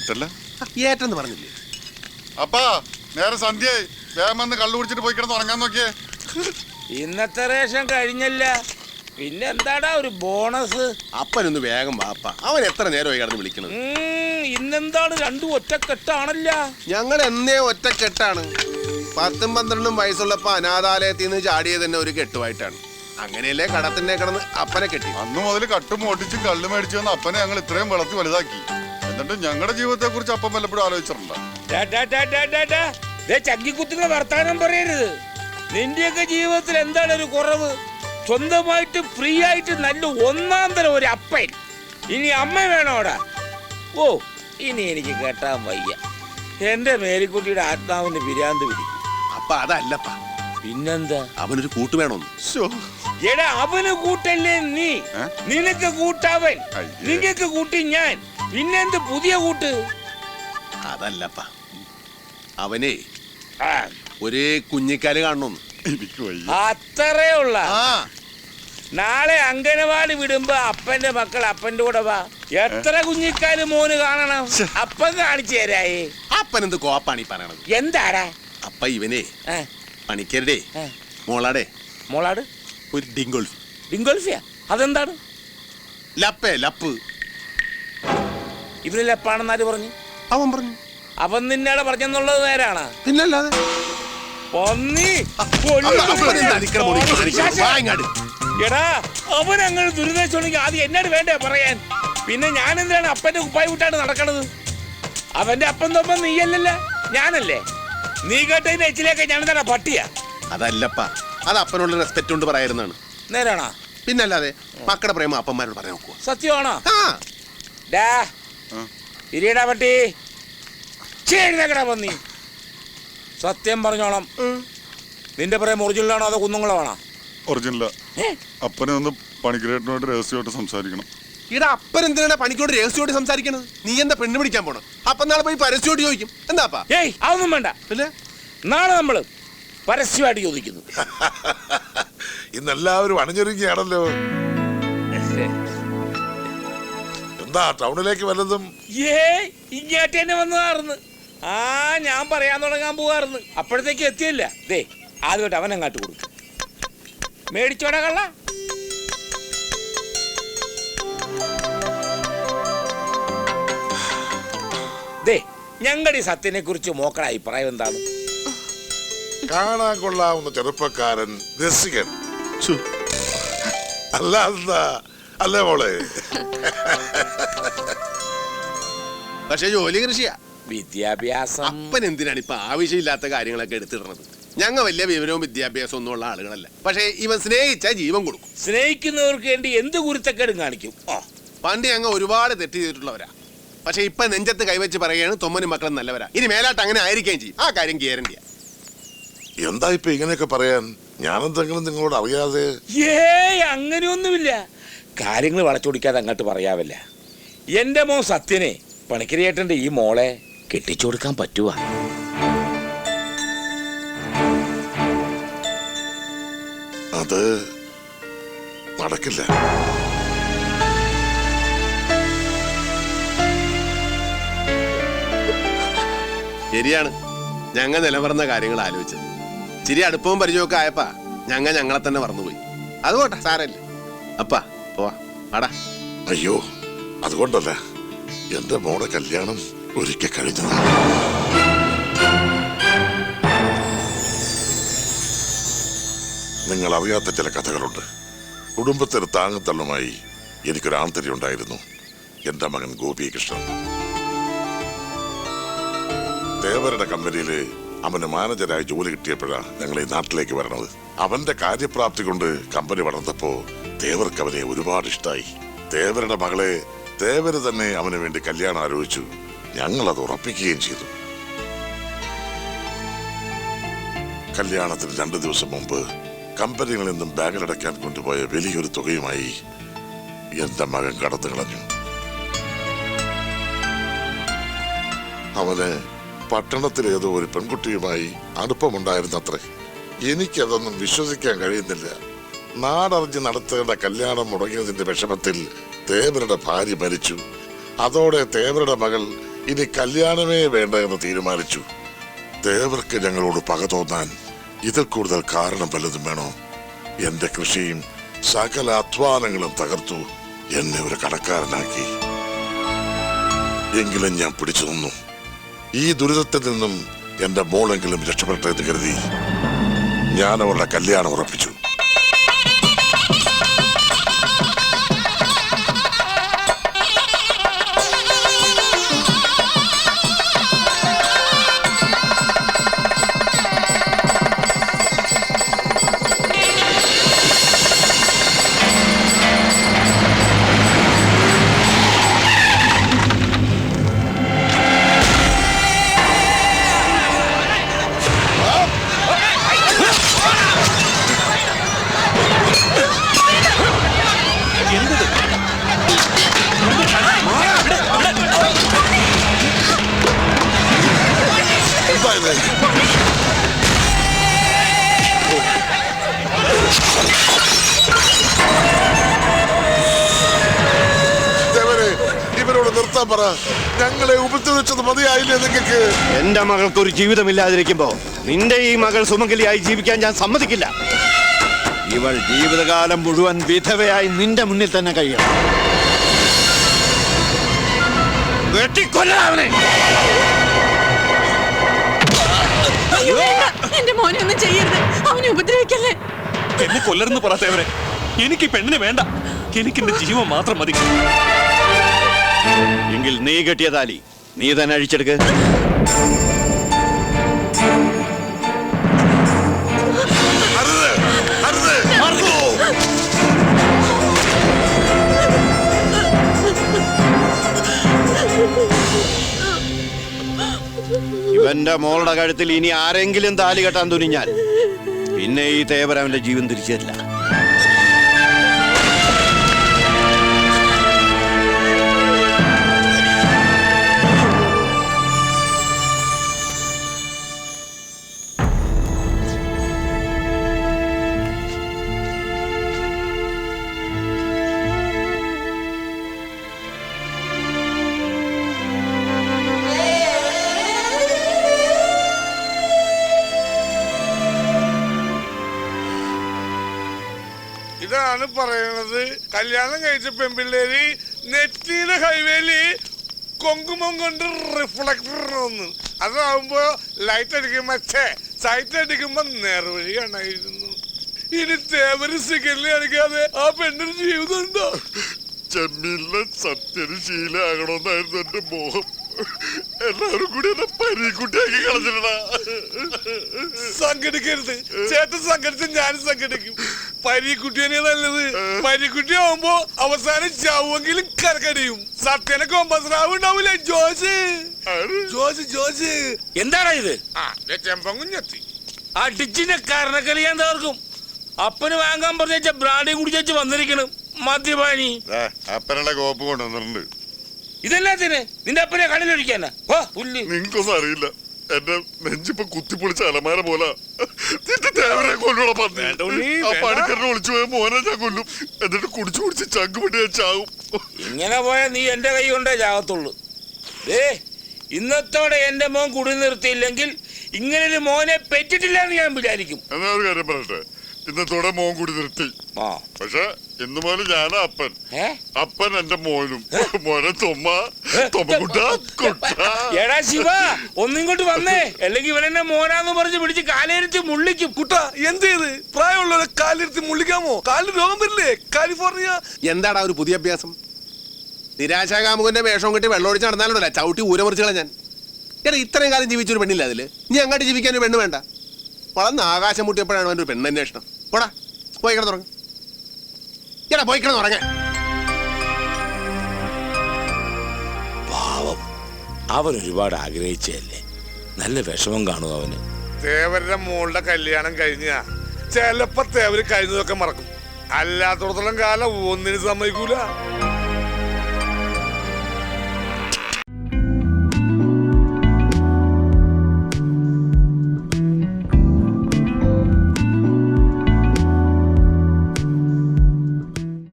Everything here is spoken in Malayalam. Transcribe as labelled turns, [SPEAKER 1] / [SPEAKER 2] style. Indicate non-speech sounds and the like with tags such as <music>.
[SPEAKER 1] ഏറ്റല്ല
[SPEAKER 2] ഏറ്റെന്ന് പറഞ്ഞില്ലേ?
[SPEAKER 1] അപ്പാ നേരെ സന്ധ്യയായി. വേഗം വന്ന് കള്ളു കുടിച്ചിട്ട് പോയി കിടന്ന് ഉറങ്ങാൻ നോക്കിയേ.
[SPEAKER 3] ഇന്നത്തെ റേഷൻ കഴിഞ്ഞല്ല. പിന്നെന്താടാ ഒരു ബോണസ്?
[SPEAKER 2] അപ്പനൊന്ന് വേഗം വാപ്പ അവൻ എത്ര നേരമായി കിടന്ന് വിളിക്കണത്?
[SPEAKER 3] ഉം, ഇന്നെന്താണ് രണ്ടും ഒറ്റക്കെട്ടാണല്ല?
[SPEAKER 2] ഞങ്ങൾ എന്നേ ഒറ്റക്കെട്ടാണ്. പത്തും പന്ത്രണ്ടും വയസ്സുള്ളപ്പോ അനാഥാലയത്തിൽ നിന്ന് ചാടിയത് തന്നെ ഒരു കെട്ടുമായിട്ടാണ്. അങ്ങനെയല്ലേ കടത്തിന്റെ കിടന്ന് അപ്പനെ കെട്ടി.
[SPEAKER 1] അന്ന് മുതൽ കട്ടും ഓട്ടിച്ചും കള്ളു മേടിച്ചു വന്ന അപ്പനെ ഞങ്ങൾ ഇത്രയും വളർത്തി വലുതാക്കി. എന്നിട്ട് ഞങ്ങളുടെ ജീവിതത്തെ കുറിച്ച് അപ്പം വല്ലപ്പോഴും ആലോചിച്ചിട്ടുണ്ടോ?
[SPEAKER 3] ഡാ, ഡാ, ഡാ, ഡാ, ഡാ, ഡാ. ദേ ചക്കിക്കുത്തുന്ന വർത്താനം പറയരുത്. നിന്റെയൊക്കെ ജീവിതത്തിൽ എന്താണ് ഒരു കുറവ്? സ്വന്തമായിട്ട് ഫ്രീ ആയിട്ട് നല്ല ഒന്നാം തരം ഒരു അപ്പൻ. ഇനി അമ്മ വേണോടാ ഓ ഇനി എനിക്ക് കേട്ടാൻ വയ്യ. എന്റെ മേരിക്കുട്ടിയുടെ ആത്മാവിന് പിരാന്ത് പിടി.
[SPEAKER 2] അപ്പ അതല്ലപ്പ.
[SPEAKER 3] പിന്നെന്താ?
[SPEAKER 2] അവനൊരു കൂട്ട് വേണമെന്ന്
[SPEAKER 3] എടാ അവന് കൂട്ടല്ലേ നീ.
[SPEAKER 1] ഏ?
[SPEAKER 3] നിനക്ക് കൂട്ടവൻ.
[SPEAKER 1] അയ്യേ.
[SPEAKER 3] നിങ്ങക്ക് കൂട്ടി ഞാൻ. പിന്നെന്ത് പുതിയ കൂട്ട്?
[SPEAKER 2] അതല്ലപ്പ. അവനെ
[SPEAKER 3] ആ,
[SPEAKER 2] ഒരേ
[SPEAKER 1] കുഞ്ഞിക്കാൽ കാണണം
[SPEAKER 3] അത്രേ ഉള്ള. നാളെ അംഗനവാടി വിടുമ്പോ അപ്പന്റെ മക്കൾ അപ്പന്റെ കൂടെ വാ. എത്ര കുഞ്ഞിക്കാൽ മോന് കാണണം? അപ്പൻ കാണിച്ചു തരായേ.
[SPEAKER 2] അപ്പനെന്ത് കോപ്പാണ് ഈ പറയണത്?
[SPEAKER 3] എന്താടാ?
[SPEAKER 2] അപ്പ ഇവനെ പണിക്കരുടെ മോളാടെ.
[SPEAKER 3] മോളാട്?
[SPEAKER 2] ഒരു ഡിങ്കോൾഫ്.
[SPEAKER 3] ഡിംഗോൾഫിയാ അതെന്താണ്?
[SPEAKER 2] ലപ്പേ ലപ്പ്.
[SPEAKER 3] ലെപ്പാണെന്നാര് പറഞ്ഞു
[SPEAKER 2] അവൻ പറഞ്ഞു
[SPEAKER 3] അവൻ നിന്നേടെ പറഞ്ഞെന്നുള്ളത് നേരാണ്
[SPEAKER 2] പിന്നല്ലാതെ
[SPEAKER 3] പന്നി എടാ അവൻ അങ്ങനെ ദുരിതച്ചുണ്ടെങ്കിൽ ആദ്യം എന്നോട് വേണ്ടേ പറയാൻ പിന്നെ ഞാൻ എന്തിനാണ് അപ്പന്റെ ഉപ്പായി വിട്ടാണ് നടക്കണത് അവന്റെ അപ്പൻ തൊപ്പം നീയല്ലല്ല ഞാനല്ലേ നീ കേട്ടതിന്റെ എച്ചിലേക്ക് ഞാൻ തന്നെ പട്ടിയ
[SPEAKER 2] അതല്ലപ്പ അത് അപ്പനുള്ള റെസ്പെക്ട് കൊണ്ട് പറയായിരുന്നാണ്
[SPEAKER 3] നേരാണോ
[SPEAKER 2] പിന്നല്ലാതെ മക്കളുടെ പ്രേമ അപ്പന്മാരോട് പറയാൻ നോക്കുക
[SPEAKER 3] സത്യമാണോ ഡാ. ഇരിയടാ പട്ടി. ചേഴുന്നേക്കടാ പന്നി? സത്യം പറഞ്ഞോളം നിന്റെ പറയാൻ ഒറിജിനലാണോ അതോ കുന്നുങ്ങളാണോ
[SPEAKER 1] ഒറിജിനല. അപ്പനെ ഒന്ന് പണിക്കരേട്ടനോട് രഹസ്യമായിട്ട് സംസാരിക്കണം.
[SPEAKER 2] ഇടാ അപ്പൻ എന്തിനാണ് പണിക്കോട് രഹസ്യമായിട്ട് സംസാരിക്കണത്? നീ എന്താ പെണ്ണ് പിടിക്കാൻ പോണം? അപ്പൊ നാളെ പോയി പരസ്യമായിട്ട് ചോദിക്കും. എന്താപ്പാ
[SPEAKER 3] ഏയ് അതൊന്നും വേണ്ട.
[SPEAKER 2] പിന്നെ?
[SPEAKER 3] നാളെ നമ്മൾ പരസ്യമായിട്ട് ചോദിക്കുന്നു. <laughs>
[SPEAKER 4] ഇന്നെല്ലാവരും അണിഞ്ഞൊരുങ്ങിയാണല്ലോ എന്താ ടൗണിലേക്ക് വല്ലതും?
[SPEAKER 3] ഏ ഇങ്ങോട്ട് തന്നെ വന്നതാർന്ന്. ആ ഞാൻ പറയാൻ തുടങ്ങാൻ പോവാർന്ന്. അപ്പോഴത്തേക്ക് എത്തിയില്ല. ദേ ആദ്യമായിട്ട് അവൻ അങ്ങാട്ട് കൊടുക്കും. മേടിച്ചോടാ കള്ള. ദേ ഞങ്ങളുടെ ഈ സത്യനെ കുറിച്ച് മോക്കട അഭിപ്രായം എന്താണ്?
[SPEAKER 4] കാണാൻ കൊള്ളാവുന്ന ചെറുപ്പക്കാരൻ രസികൻ. അല്ല എന്താ അല്ലേ മോളെ?
[SPEAKER 2] പക്ഷെ ജോലി കൃഷിയാ.
[SPEAKER 3] വിദ്യാഭ്യാസം.
[SPEAKER 2] അപ്പൻ എന്തിനാണ് ഇപ്പൊ ആവശ്യമില്ലാത്ത കാര്യങ്ങളൊക്കെ എടുത്തിടുന്നത്? ഞങ്ങൾ വലിയ വിവരവും വിദ്യാഭ്യാസവും ഒന്നും ഉള്ള ആളുകളല്ല. പക്ഷേ ഇവൻ സ്നേഹിച്ച ജീവൻ കൊടുക്കും.
[SPEAKER 3] സ്നേഹിക്കുന്നവർക്ക് വേണ്ടി എന്ത് കുരുത്തക്കേടും കാണിക്കും? ഓ
[SPEAKER 2] പണ്ട് ഞങ്ങൾ ഒരുപാട് തെറ്റ് ചെയ്തിട്ടുള്ളവരാ. പക്ഷെ ഇപ്പൊ നെഞ്ചത്ത് കൈവച്ച് പറയുകയാണ് തൊമ്മനും മക്കളും നല്ലവരാ. ഇനി മേലാട്ട് അങ്ങനെ ആയിരിക്കുകയും ചെയ്യും. ആ കാര്യം ഗ്യാരണ്ടിയാ.
[SPEAKER 4] എന്താ ഇപ്പൊ ഇങ്ങനെയൊക്കെ പറയാൻ? ഞാനെന്തെങ്കിലും നിങ്ങളോട് അറിയാതെ
[SPEAKER 3] ഏയ് അങ്ങനെയൊന്നുമില്ല. കാര്യങ്ങൾ വളച്ചൊടിക്കാതെ അങ്ങോട്ട് പറയാവില്ല. എന്റെ മോൻ സത്യനെ പണിക്കരിയേട്ടന്റെ ഈ മോളെ കെട്ടിച്ചു കൊടുക്കാൻ പറ്റുക
[SPEAKER 4] അത് നടക്കില്ല.
[SPEAKER 2] ശരിയാണ്. ഞങ്ങൾ നിലവറന്ന കാര്യങ്ങൾ ആലോചിച്ചത്. ചിരി അടുപ്പവും പരിചയമൊക്കെ ആയപ്പാ ഞങ്ങൾ ഞങ്ങളെ തന്നെ മറന്നുപോയി. അതുകൊട്ടെ സാരല്ലേ അപ്പാ
[SPEAKER 4] അയ്യോ അതുകൊണ്ടല്ല. എന്റെ മോടെ കല്യാണം ഒരിക്കൽ കഴിഞ്ഞതാണ് നിങ്ങൾ അറിയാത്ത ചില കഥകളുണ്ട്. കുടുംബത്തിന് താങ്ങത്തള്ളുമായി എനിക്കൊരു ആന്തരി ഉണ്ടായിരുന്നു. എന്റെ മകൻ ഗോപികൃഷ്ണൻ. ദേവരുടെ കമ്പനിയിൽ അവന് മാനേജരായി ജോലി കിട്ടിയപ്പോഴാണ് ഞങ്ങൾ ഈ നാട്ടിലേക്ക് വരണത്. അവന്റെ കാര്യപ്രാപ്തി കൊണ്ട് കമ്പനി വളർന്നപ്പോ ദേവർക്ക് അവനെ ഒരുപാട് ഇഷ്ടമായി ദേവരുടെ മകളെ ദേവര് തന്നെ അവന് വേണ്ടി കല്യാണം ആലോചിച്ചു ഞങ്ങൾ അത് ഉറപ്പിക്കുകയും ചെയ്തു. കല്യാണത്തിന് രണ്ടു ദിവസം മുമ്പ് കമ്പനികളിൽ നിന്നും ബാങ്കിലടയ്ക്കാൻ കൊണ്ടുപോയ വലിയൊരു തുകയുമായി എന്റെ മകൻ കടന്നു കളഞ്ഞു. അവന് പട്ടണത്തിലേതോ ഒരു പെൺകുട്ടിയുമായി അടുപ്പമുണ്ടായിരുന്നത്രേ. എനിക്കതൊന്നും വിശ്വസിക്കാൻ കഴിയുന്നില്ല. നാടറിഞ്ഞ് നടത്തേണ്ട കല്യാണം മുടങ്ങിയതിന്റെ വിഷമത്തിൽ തേവരുടെ ഭാര്യ മരിച്ചു. അതോടെ തേവരുടെ മകൾ ഇനി കല്യാണമേ വേണ്ട എന്ന് തീരുമാനിച്ചു. തേവർക്ക് ഞങ്ങളോട് പക തോന്നാൻ ഇതിൽ കൂടുതൽ കാരണം വല്ലതും വേണോ? എന്റെ കൃഷിയും സകല അധ്വാനങ്ങളും തകർത്തു എന്നെ ഒരു കടക്കാരനാക്കി. എങ്കിലും ഞാൻ പിടിച്ചു നിന്നു. ഈ ദുരിതത്തിൽ നിന്നും എന്റെ മോളെങ്കിലും രക്ഷപ്പെടട്ടെ എന്ന് കരുതി ഞാൻ അവരുടെ കല്യാണം ഉറപ്പിച്ചു. നിർത്താൻ പറ? ഞങ്ങളെ ഉപദ്രവിച്ചത് മതിയായില്ലേ നിങ്ങൾക്ക്
[SPEAKER 5] എന്റെ മകൾക്ക് ഒരു ജീവിതമില്ലാതിരിക്കുമ്പോ നിന്റെ ഈ മകൾ സുമംഗലിയായി ജീവിക്കാൻ ഞാൻ സമ്മതിക്കില്ല. ഇവൾ ജീവിതകാലം മുഴുവൻ വിധവയായി നിന്റെ മുന്നിൽ തന്നെ കഴിയണം.
[SPEAKER 6] എന്റെ മോനെ ഒന്നും ചെയ്യരുത്. അവനെ ഉപദ്രവിക്കല്ലേ?
[SPEAKER 7] എന്നെ കൊല്ലരുന്ന് പറയാത്തവരെ എനിക്ക് പെണ്ണിന് പെണ്ണിനെ വേണ്ട. എനിക്ക് എന്റെ ജീവൻ മാത്രം മതി.
[SPEAKER 5] എങ്കിൽ നീ കെട്ടിയ താലി. നീ തന്നെ അഴിച്ചെടുക്ക്. ഇവന്റെ മോളുടെ കഴുത്തിൽ ഇനി ആരെങ്കിലും താലി കെട്ടാൻ തുനിഞ്ഞാൽ പിന്നെ ഈ തേവർ അവന്റെ ജീവൻ തിരിച്ചു തരില്ല
[SPEAKER 8] പറയണത് കല്യാണം കഴിച്ച പെൺപിള്ളേര് നെറ്റിയിലെ ഹൈവേയിൽ കൊങ്കുമം കൊണ്ട് റിഫ്ലക്ടർ ഒന്ന് അതാവുമ്പോ ലൈറ്റ് അടിക്കുമ്പോ ഛേ സൈറ്റ് അടിക്കുമ്പോ നേർവഴി കാണായിരുന്നു. ഇനി തേവര് സിഗരറ്റ് അടിക്കാതെ ആ പെണ്ണിന് ജീവിതം ഉണ്ടോ?
[SPEAKER 4] ചെമ്മീനിലെ സത്യന് ശീലമാകണമെന്നായിരുന്നു എന്റെ മോഹം. എല്ലാവരും കൂടി എന്നെ പരീക്കുട്ടിയാക്കി കളഞ്ഞിട്ടാ.
[SPEAKER 8] സംഘടിക്കരുത്. ചേട്ടൻ സംഘടിച്ച് ഞാനും സംഘടിക്കും. പരീക്കുട്ടിയെ നല്ലത് പരീക്കുട്ടി ആവുമ്പോ അവസാനം ചാവുമെങ്കിലും കരക്കടിയും സത്യനെ കൊമ്പസ്രാവ് ഉണ്ടാവൂലേ ജോസ്? ജോസ് ജോസ്.
[SPEAKER 3] എന്താടാ ഇത്?
[SPEAKER 8] ആ ദേ ചെമ്പങ്കുഞ്ഞെത്തി
[SPEAKER 3] ആ ഡിച്ചിന്റെ കരണക്കളി ഞാൻ തകർക്കും. അപ്പന് വാങ്ങാൻ പറഞ്ഞ ബ്രാഡി കുടിച്ചു വന്നിരിക്കണം. മദ്യപാനി
[SPEAKER 1] അപ്പനുള്ള കോപ്പ് കൊണ്ടുവന്നിട്ടുണ്ട്.
[SPEAKER 3] ഇതെല്ലാത്തിന് നിന്റെ അപ്പനെ കണ്ണിലൊഴിക്കാനാ?
[SPEAKER 4] നിങ്ങൾക്കൊന്നും അറിയില്ല. എന്റെ നെഞ്ചിപ്പൊ കുത്തിപ്പൊളിച്ച അലമാര പോലെ. കൊല്ലൂടെ. പണിക്കറിനെ വിളിച്ചു പോയ മോനെ ഞാൻ കൊല്ലും. എന്നിട്ട് കുടിച്ചു കുടിച്ച് ചങ്ക് പിടി ഞാൻ ചാവും
[SPEAKER 3] ഇങ്ങനെ പോയാൽ നീ എന്റെ കൈ കൊണ്ടേ ചാകത്തുള്ളൂ. ഏ ഇന്നത്തോടെ എന്റെ മോൻ കുടി നിർത്തിയില്ലെങ്കിൽ ഇങ്ങനൊരു മോനെ പെറ്റിട്ടില്ല എന്ന് ഞാൻ വിചാരിക്കും.
[SPEAKER 4] എന്നാ ഒരു കാര്യം പറയട്ടെ? ഇന്നത്തോടെ മോൻ കൂടി നിർത്തി.
[SPEAKER 3] ആ.
[SPEAKER 4] പക്ഷെ ഇന്ന് മുതൽ ഞാനാ അപ്പൻ.
[SPEAKER 3] ഏ?
[SPEAKER 4] അപ്പൻ എന്റെ മോനും. മോനെ തൊമ്മ. തൊമ്മക്കുട്ട കുട്ട.
[SPEAKER 3] എടാ ശിവ ഒന്നിങ്ങോട്ട് വന്നേ. അല്ലെങ്കിൽ ഇവനെന്നെ മോനാന്ന് പറഞ്ഞ് പിടിച്ച് കാലേരിച്ച് മുള്ളിക്കും.
[SPEAKER 8] കുട്ട എന്ത് ചെയ്ത്? പ്രായമുള്ളവരെ കാലിരുത്തി മുള്ളിക്കാമോ? കാലിന് രോഗം വരില്ലേ? കാലിഫോർണിയ.
[SPEAKER 2] എന്താടാ ഒരു പുതിയ അഭ്യാസം? നിരാശാകാമുകന്റെ വേഷം കെട്ടി വെള്ളമൊഴിച്ച് നടന്നാലുണ്ടല്ല? ചവിട്ടി ഊരമറിച്ച് ഞാൻ എടാ ഇത്രയും കാലം ജീവിച്ചൊരു പെണ്ണില്ല അതിൽ? നീ അങ്ങോട്ട് ജീവിക്കാൻ ഒരു പെണ്ണ് വേണ്ട. വളർന്ന് ആകാശം മുട്ടിയപ്പോഴാണ് അവന്റെ ഒരു പെണ്ണന്വേഷണം പോടാ പോയി കിടന്നുറങ്ങ എടാ പോയി കിടന്നുറങ്ങ
[SPEAKER 3] പാവം. അവൻ ഒരുപാട് ആഗ്രഹിച്ചതല്ലേ? നല്ല വിഷമം കാണും അവന്.
[SPEAKER 8] തേവരുടെ മോളുടെ കല്യാണം കഴിഞ്ഞ ചിലപ്പോ തേവര് കഴിഞ്ഞതൊക്കെ മറക്കും. അല്ലാത്തടത്തോളം കാലം ഒന്നിനും സമ്മതിക്കൂല.